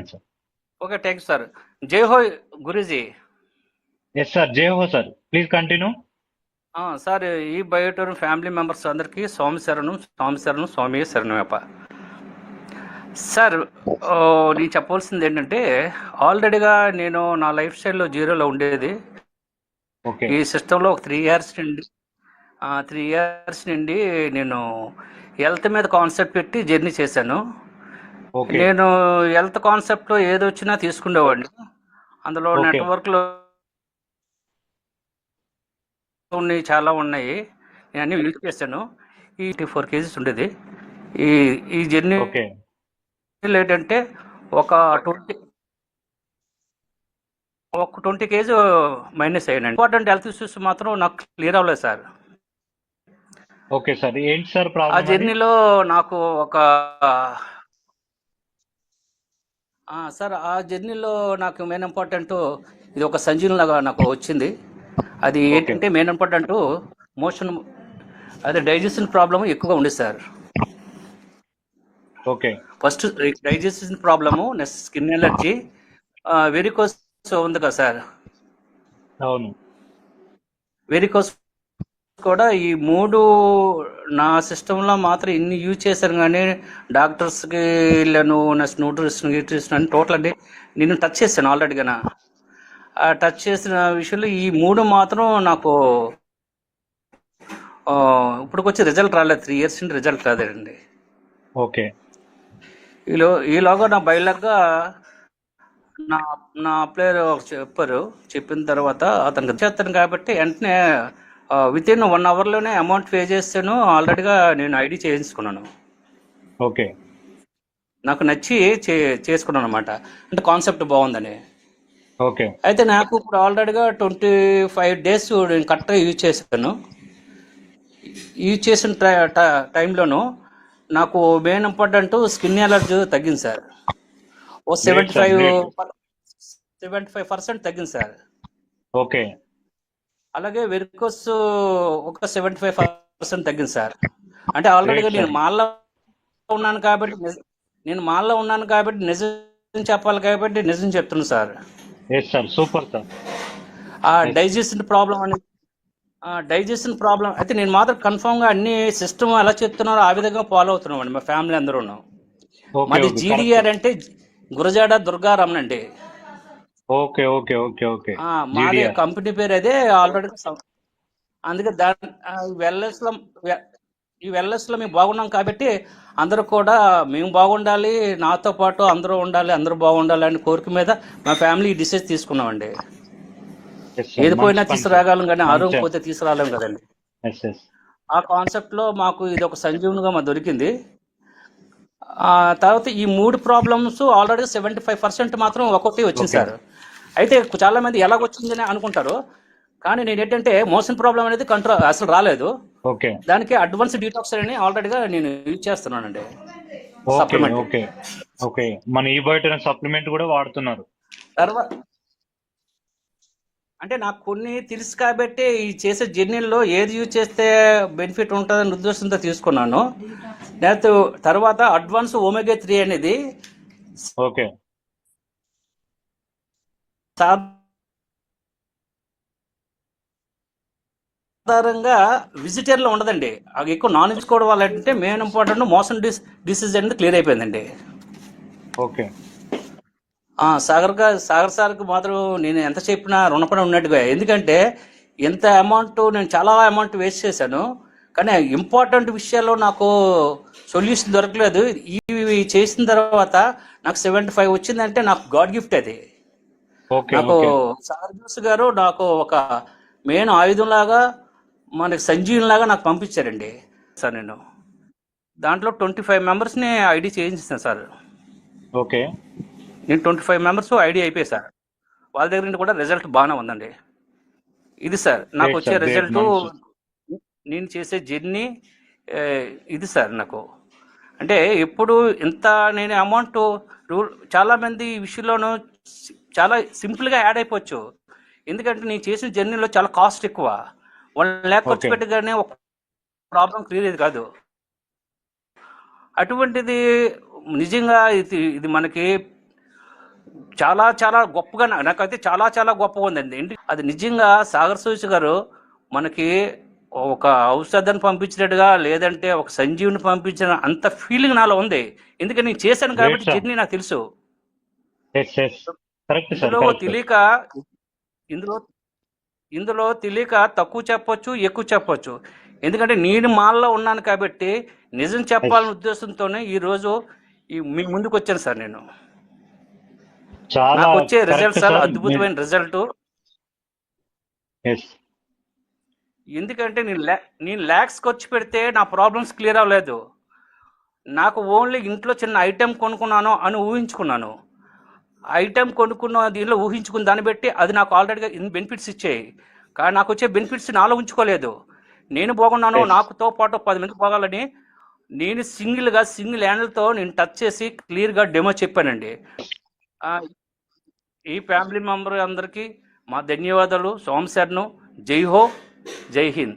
మాట్లాడండి sir. Okay thank you sir జై హో గురూజీ ఎస్ సార్ జై హో సార్ ప్లీజ్ కంటిన్యూ సార్ ఈ బయోటోర్ ఫ్యామిలీ మెంబర్స్ అందరికీ స్వామి శరణం స్వామి శరణం స్వామి శరణమేప. సార్ నేను చెప్పవలసింది ఏంటంటే ఆల్రెడీగా నేను నా లైఫ్ స్టైల్లో జీరోలో ఉండేది. ఓకే ఈ సిస్టంలో ఒక త్రీ ఇయర్స్ నుండి త్రీ ఇయర్స్ నుండి నేను హెల్త్ మీద కాన్సెప్ట్ పెట్టి జర్నీ చేశాను. నేను హెల్త్ కాన్సెప్ట్లో ఏది వచ్చినా తీసుకునేవాడిని అందులో. నెట్వర్క్లో ఉన్నాయి చాలా ఉన్నాయి. నేను అన్ని యూజ్ చేశాను. ఈ ఫోర్ కేజీస్ ఉండేది. ఈ ఈ జర్నీ ఏంటంటే ఒక ట్వంటీ ఒక ట్వంటీ కేజీ మైనస్ అయ్యానండి. ఇంపార్టెంట్ హెల్త్ ఇష్యూస్ మాత్రం నాకు క్లియర్ అవ్వలేదు సార్. Okay sir. ఏంటి సార్ ఆ జర్నీలో నాకు ఒక సార్ ఆ జర్నీలో నాకు మెయిన్ ఇంపార్టెంట్ ఇది ఒక సంజీవన్ లాగా నాకు వచ్చింది. అది ఏంటంటే మెయిన్ ఇంపార్టెంట్ మోషన్ అదే డైజెషన్ ప్రాబ్లమ్ ఎక్కువగా ఉంది sir. Okay first digestion problem next skin allergy varicose ఉంది కదా సార్. అవును. వెరికోస్ కూడా ఈ మూడు నా సిస్టంలో మాత్రం ఇన్ని యూజ్ చేశాను కానీ డాక్టర్స్కి వెళ్ళాను నెక్స్ట్ న్యూట్రిషన్ న్యూట్రిషన్ అని టోటల్ అంటే నేను టచ్ చేశాను ఆల్రెడీగా ఆ టచ్ చేసిన విషయంలో ఈ మూడు మాత్రం నాకు ఇప్పటికొచ్చి రిజల్ట్ రాలేదు. త్రీ ఇయర్స్ నుండి రిజల్ట్ రాలేదండి. ఓకే. ఈలో ఈలోగా నా బయలుగా నా నా ప్లేయర్ చెప్పారు. చెప్పిన తర్వాత అతనికి చేస్తాను కాబట్టి వెంటనే విత్ ఇన్ వన్ అవర్లోనే అమౌంట్ పే చేస్తాను ఆల్రెడీగా నేను ఐడి చేయించుకున్నాను. ఓకే. నాకు నచ్చి చే చేసుకున్నాను అనమాట అంటే కాన్సెప్ట్ బాగుందని. ఓకే. అయితే నాకు ఇప్పుడు ఆల్రెడీగా ట్వంటీ ఫైవ్ డేస్ నేను కరెక్ట్గా యూజ్ చేశాను. యూజ్ చేసిన టైంలోను నాకు మెయిన్ ఇంపార్టెంట్ స్కిన్ ఎలర్జీ తగ్గింది సార్. ఓ seventy five. Seventy five percent తగ్గింది సార్. ఓకే. అలాగే వెరికోస్ ఒక సెవెంటీ ఫైవ్ పర్సెంట్ తగ్గింది సార్. అంటే ఆల్రెడీగా. నేను మాల్లో ఉన్నాను కాబట్టి నేను మాల్లో ఉన్నాను కాబట్టి నిజం చెప్పాలి కాబట్టి నిజం చెప్తున్నాను సార్. సార్ సూపర్ సార్ ఆ డైజెషన్ ప్రాబ్లం అనేది డైజెషన్ ప్రాబ్లం అయితే నేను మాత్రం కన్ఫామ్గా అన్ని సిస్టమ్ ఎలా చెప్తున్నారో ఆ విధంగా ఫాలో అవుతున్నాం అండి మా ఫ్యామిలీ అందరూ మాది జీడిఆర్ అంటే గురజాడ దుర్గారమణ అండి. ఓకే ఓకే ఓకే ఓకే మాది. కంపెనీ పేరు అదే ఆల్రెడీ అందుకే దాని వెల్నెస్లో ఈ వెల్నెస్లో మేము బాగున్నాం కాబట్టి అందరూ కూడా మేము బాగుండాలి నాతో పాటు అందరూ ఉండాలి అందరూ బాగుండాలి అనే కోరిక మీద మా ఫ్యామిలీ డిసైజ్ తీసుకున్నామండి Yes, sir. ఏది పోయినా తీసుకురాగలం కానీ. ఆరోగ్యం పోతే తీసుకురాలేం కదండి. ఆ కాన్సెప్ట్లో మాకు ఇది ఒక సంజీవనిగా మాకు దొరికింది తర్వాత ఈ మూడు problems already seventy five percent మాత్రం ఒక్కొక్కటి వచ్చింది. సార్. అయితే చాలా మంది ఎలా వచ్చిందని అనుకుంటారు కానీ నేను ఏంటంటే మోషన్ ప్రాబ్లం అనేది కంట్రోల్ అసలు రాలేదు. ఓకే. దానికి అడ్వాన్స్ డీటాక్స్ అని ఆల్రెడీగా నేను యూజ్ చేస్తున్నానండి. Okay Supplement. Okay okay. మన ఈ బయట సప్లిమెంట్ కూడా వాడుతున్నారు. తర్వాత అంటే నాకు కొన్ని తెలుసు కాబట్టి ఈ చేసే జర్నీల్లో ఏది యూజ్ చేస్తే బెనిఫిట్ ఉంటుందని ఉద్దేశంతో తీసుకున్నాను. లేకపోతే తర్వాత అడ్వాన్స్ ఓమెగా త్రీ అనేది ఓకే. సాధారణంగా వెజిటేరియన్లో ఉండదండి. అది ఎక్కువ నాన్ వెజ్ కూడా ఏంటంటే main important motion dis disease అనేది క్లియర్ అయిపోయిందండి. ఓకే. సాగర్గా సాగర్ సార్కి మాత్రం నేను ఎంత చెప్పినా రుణపడి ఉన్నట్టుగా. ఎందుకంటే ఎంత అమౌంట్ నేను చాలా అమౌంట్ వేస్ట్ చేశాను. కానీ ఇంపార్టెంట్ విషయాల్లో నాకు సొల్యూషన్ దొరకలేదు. ఇవి చేసిన తర్వాత నాకు సెవెంటీ ఫైవ్ వచ్చిందంటే నాకు గాడ్ గిఫ్ట్ అది. నాకు సాగర్ జోస్ గారు నాకు ఒక మెయిన్ ఆయుధం లాగా మనకి సంజీవన్ లాగా నాకు పంపించారండి సార్ నేను. దాంట్లో ట్వంటీ ఫైవ్ మెంబర్స్ని ఐడి చేయించాను సార్. ఓకే. నేను ట్వంటీ ఫైవ్ మెంబర్స్ ఐడి అయిపోయి సార్ వాళ్ళ దగ్గర నుండి కూడా రిజల్ట్ బాగానే ఉందండి ఇది సార్ నాకు వచ్చే. రిజల్ట్. నేను చేసే జర్నీ ఇది సార్ నాకు అంటే ఎప్పుడు ఇంత నేను అమౌంట్ రూల్ చాలా మంది ఈ విషయంలోనూ చాలా సింపుల్గా యాడ్ అయిపోవచ్చు ఎందుకంటే నేను చేసిన జర్నీలో చాలా కాస్ట్ ఎక్కువ వన్ ల్యాక్ ఖర్చు. పెట్టగానే ఒక ప్రాబ్లం క్లియర్ అయ్యేది కాదు అటువంటిది నిజంగా ఇది ఇది మనకి చాలా చాలా గొప్పగా నాకైతే చాలా చాలా గొప్పగా ఉందండి. ఏంటి అది నిజంగా సాగర్ సూచి గారు మనకి ఒక ఔషధాన్ని పంపించినట్టుగా లేదంటే ఒక సంజీవిని పంపించిన అంత ఫీలింగ్ నాలో ఉంది. ఎందుకంటే నేను చేశాను కాబట్టి. జర్నీ నాకు తెలుసు. ఇందులో తెలియక ఇందులో ఇందులో తెలియక తక్కువ చెప్పొచ్చు ఎక్కువ చెప్పొచ్చు. ఎందుకంటే నేను మాల్లో ఉన్నాను కాబట్టి నిజం చెప్పాలనే ఉద్దేశంతోనే ఈ రోజు ఈ మీ ముందుకు వచ్చాను సార్ నేను. చాలా నాకు వచ్చే రిజల్ట్ సార్. అద్భుతమైన రిజల్ట్ ఎందుకంటే నేను ల్యా నేను ల్యాక్స్ ఖర్చు పెడితే నా ప్రాబ్లమ్స్ క్లియర్ అవ్వలేదు. నాకు ఓన్లీ ఇంట్లో చిన్న ఐటెం కొనుక్కున్నాను అని ఊహించుకున్నాను. ఐటెం కొనుక్కున్న దీనిలో ఊహించుకున్న దాన్ని బట్టి అది నాకు ఆల్రెడీగా ఇన్ని బెనిఫిట్స్ ఇచ్చాయి. కానీ నాకు వచ్చే బెనిఫిట్స్ నాలో ఉంచుకోలేదు. నేను బాగున్నాను. నాకుతో పాటు పది మంది పోగాలని నేను సింగిల్గా సింగిల్ హ్యాండిల్తో నేను టచ్ చేసి క్లియర్గా డెమో చెప్పానండి. ఈ ఫ్యామిలీ మెంబర్ అందరికీ మా ధన్యవాదాలు. సోమశర్ను జై హో. జై హింద్.